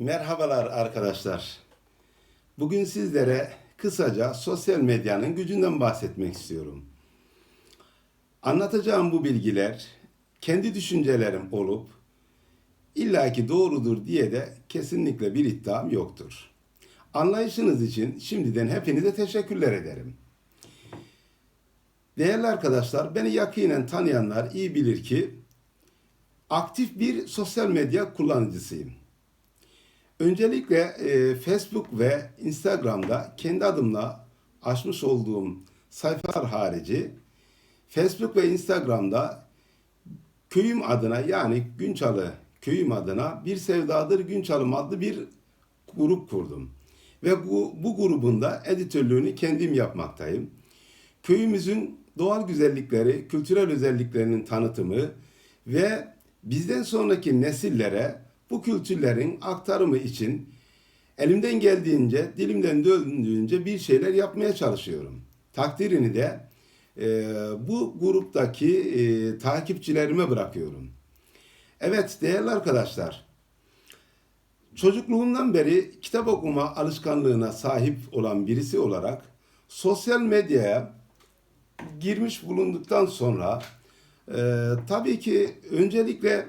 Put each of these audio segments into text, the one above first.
Merhabalar arkadaşlar. Bugün sizlere kısaca sosyal medyanın gücünden bahsetmek istiyorum. Anlatacağım bu bilgiler kendi düşüncelerim olup illaki doğrudur diye de kesinlikle bir iddiam yoktur. Anlayışınız için şimdiden hepinize teşekkürler ederim. Değerli arkadaşlar, beni yakinen tanıyanlar iyi bilir ki aktif bir sosyal medya kullanıcısıyım. Öncelikle e, Facebook ve Instagram'da kendi adımla açmış olduğum sayfalar harici Facebook ve Instagram'da köyüm adına yani Günçalı köyüm adına bir sevdadır Günçalım adlı bir grup kurdum. Ve bu, bu grubun da editörlüğünü kendim yapmaktayım. Köyümüzün doğal güzellikleri, kültürel özelliklerinin tanıtımı ve bizden sonraki nesillere bu kültürlerin aktarımı için elimden geldiğince, dilimden döndüğünce bir şeyler yapmaya çalışıyorum. Takdirini de e, bu gruptaki e, takipçilerime bırakıyorum. Evet değerli arkadaşlar, çocukluğumdan beri kitap okuma alışkanlığına sahip olan birisi olarak sosyal medyaya girmiş bulunduktan sonra e, tabii ki öncelikle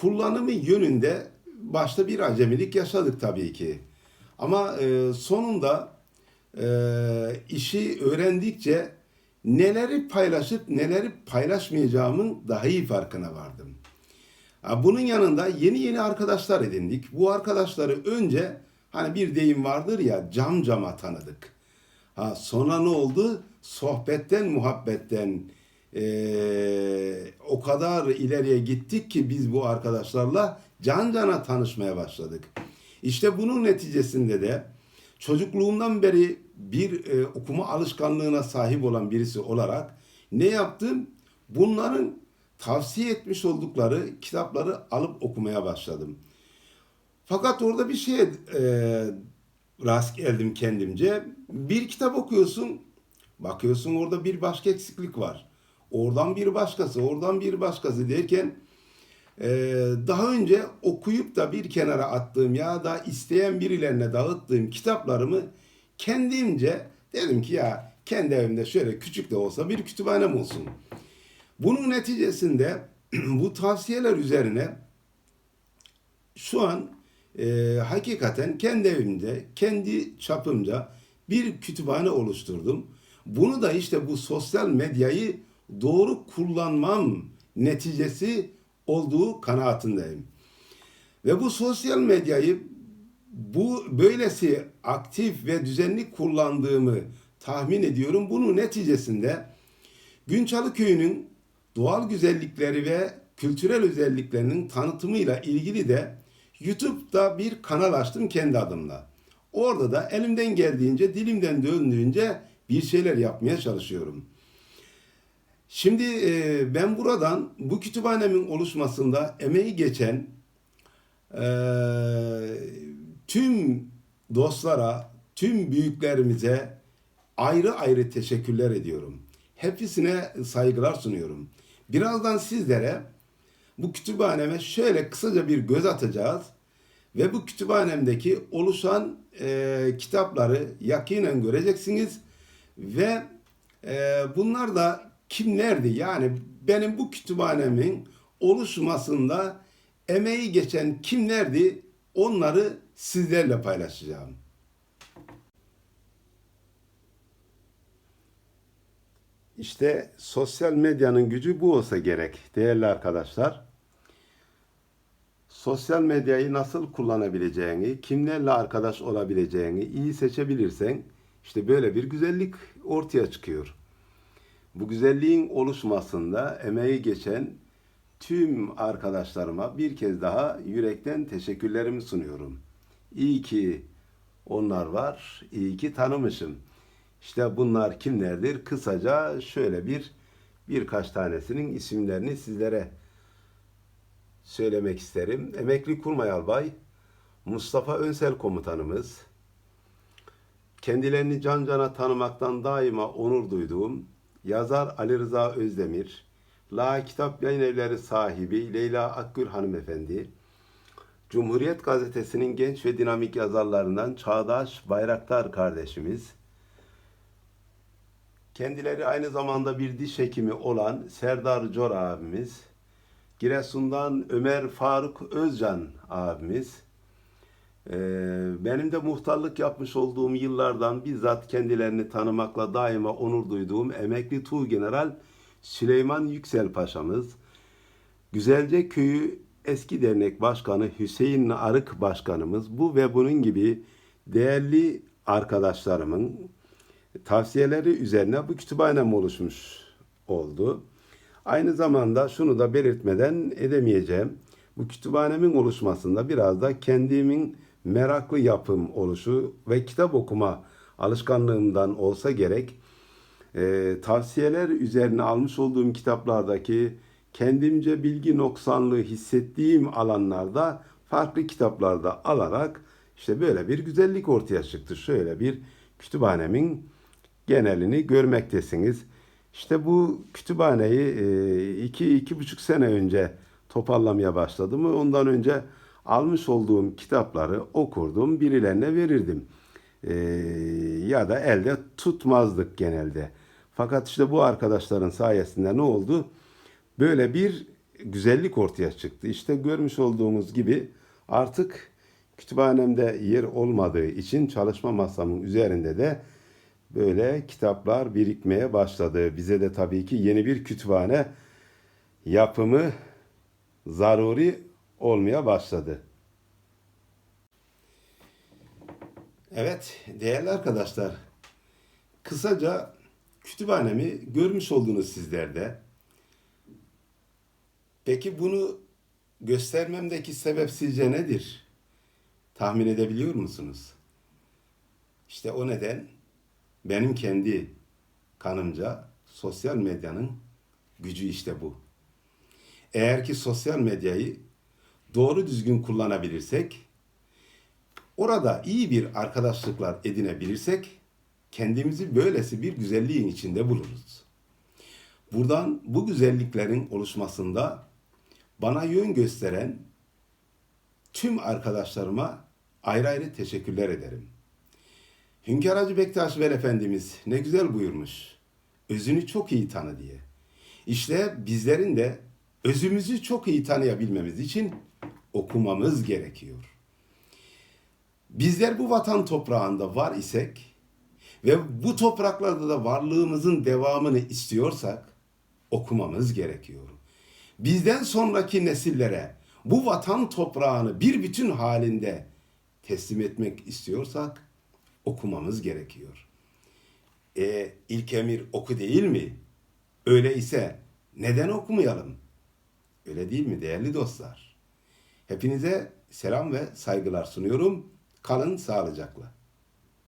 kullanımı yönünde başta bir acemilik yaşadık tabii ki. Ama e, sonunda e, işi öğrendikçe neleri paylaşıp neleri paylaşmayacağımın daha iyi farkına vardım. Bunun yanında yeni yeni arkadaşlar edindik. Bu arkadaşları önce hani bir deyim vardır ya cam cama tanıdık. Ha, sonra ne oldu? Sohbetten, muhabbetten eee, o kadar ileriye gittik ki biz bu arkadaşlarla can cana tanışmaya başladık. İşte bunun neticesinde de çocukluğumdan beri bir e, okuma alışkanlığına sahip olan birisi olarak ne yaptım? Bunların tavsiye etmiş oldukları kitapları alıp okumaya başladım. Fakat orada bir şeye e, rast geldim kendimce. Bir kitap okuyorsun, bakıyorsun orada bir başka eksiklik var. Oradan bir başkası, oradan bir başkası derken e, daha önce okuyup da bir kenara attığım ya da isteyen birilerine dağıttığım kitaplarımı kendimce dedim ki ya kendi evimde şöyle küçük de olsa bir kütüphanem olsun. Bunun neticesinde bu tavsiyeler üzerine şu an e, hakikaten kendi evimde, kendi çapımca bir kütüphane oluşturdum. Bunu da işte bu sosyal medyayı doğru kullanmam neticesi olduğu kanaatindeyim. Ve bu sosyal medyayı bu böylesi aktif ve düzenli kullandığımı tahmin ediyorum. Bunun neticesinde Günçalı Köyü'nün doğal güzellikleri ve kültürel özelliklerinin tanıtımıyla ilgili de YouTube'da bir kanal açtım kendi adımla. Orada da elimden geldiğince, dilimden döndüğünce bir şeyler yapmaya çalışıyorum. Şimdi e, ben buradan bu kütüphanemin oluşmasında emeği geçen e, tüm dostlara, tüm büyüklerimize ayrı ayrı teşekkürler ediyorum. Hepsine saygılar sunuyorum. Birazdan sizlere bu kütüphaneme şöyle kısaca bir göz atacağız ve bu kütüphanemdeki oluşan e, kitapları yakinen göreceksiniz ve e, bunlar da kimlerdi? Yani benim bu kütüphanemin oluşmasında emeği geçen kimlerdi? Onları sizlerle paylaşacağım. İşte sosyal medyanın gücü bu olsa gerek değerli arkadaşlar. Sosyal medyayı nasıl kullanabileceğini, kimlerle arkadaş olabileceğini iyi seçebilirsen işte böyle bir güzellik ortaya çıkıyor. Bu güzelliğin oluşmasında emeği geçen tüm arkadaşlarıma bir kez daha yürekten teşekkürlerimi sunuyorum. İyi ki onlar var, iyi ki tanımışım. İşte bunlar kimlerdir? Kısaca şöyle bir birkaç tanesinin isimlerini sizlere söylemek isterim. Emekli Kurmay Albay, Mustafa Önsel komutanımız, kendilerini can cana tanımaktan daima onur duyduğum yazar Ali Rıza Özdemir, La Kitap Yayın Evleri sahibi Leyla Akgül hanımefendi, Cumhuriyet Gazetesi'nin genç ve dinamik yazarlarından Çağdaş Bayraktar kardeşimiz, kendileri aynı zamanda bir diş hekimi olan Serdar Cor abimiz, Giresun'dan Ömer Faruk Özcan abimiz, benim de muhtarlık yapmış olduğum yıllardan bizzat kendilerini tanımakla daima onur duyduğum emekli Tuğgeneral Süleyman Yüksel Paşa'mız, Güzelce Köyü eski dernek başkanı Hüseyin Arık başkanımız bu ve bunun gibi değerli arkadaşlarımın tavsiyeleri üzerine bu kütüphanem oluşmuş oldu. Aynı zamanda şunu da belirtmeden edemeyeceğim. Bu kütüphanemin oluşmasında biraz da kendimin meraklı yapım oluşu ve kitap okuma alışkanlığımdan olsa gerek e, tavsiyeler üzerine almış olduğum kitaplardaki kendimce bilgi noksanlığı hissettiğim alanlarda farklı kitaplarda alarak işte böyle bir güzellik ortaya çıktı. Şöyle bir kütüphanemin genelini görmektesiniz. İşte bu kütüphaneyi e, iki, iki buçuk sene önce toparlamaya başladım. Ondan önce almış olduğum kitapları okurdum, birilerine verirdim. E, ya da elde tutmazdık genelde. Fakat işte bu arkadaşların sayesinde ne oldu? Böyle bir güzellik ortaya çıktı. İşte görmüş olduğunuz gibi artık kütüphanemde yer olmadığı için çalışma masamın üzerinde de böyle kitaplar birikmeye başladı. Bize de tabii ki yeni bir kütüphane yapımı zaruri olmaya başladı. Evet, değerli arkadaşlar. Kısaca kütüphanemi görmüş oldunuz sizlerde. Peki bunu göstermemdeki sebep sizce nedir? Tahmin edebiliyor musunuz? İşte o neden benim kendi kanımca sosyal medyanın gücü işte bu. Eğer ki sosyal medyayı doğru düzgün kullanabilirsek, orada iyi bir arkadaşlıklar edinebilirsek, kendimizi böylesi bir güzelliğin içinde buluruz. Buradan bu güzelliklerin oluşmasında bana yön gösteren tüm arkadaşlarıma ayrı ayrı teşekkürler ederim. Hünkar Hacı Bektaş Veli Efendimiz ne güzel buyurmuş. Özünü çok iyi tanı diye. İşte bizlerin de özümüzü çok iyi tanıyabilmemiz için okumamız gerekiyor. Bizler bu vatan toprağında var isek ve bu topraklarda da varlığımızın devamını istiyorsak okumamız gerekiyor. Bizden sonraki nesillere bu vatan toprağını bir bütün halinde teslim etmek istiyorsak okumamız gerekiyor. E, ilk emir oku değil mi? Öyle ise neden okumayalım? Öyle değil mi değerli dostlar? Hepinize selam ve saygılar sunuyorum. Kalın sağlıcakla.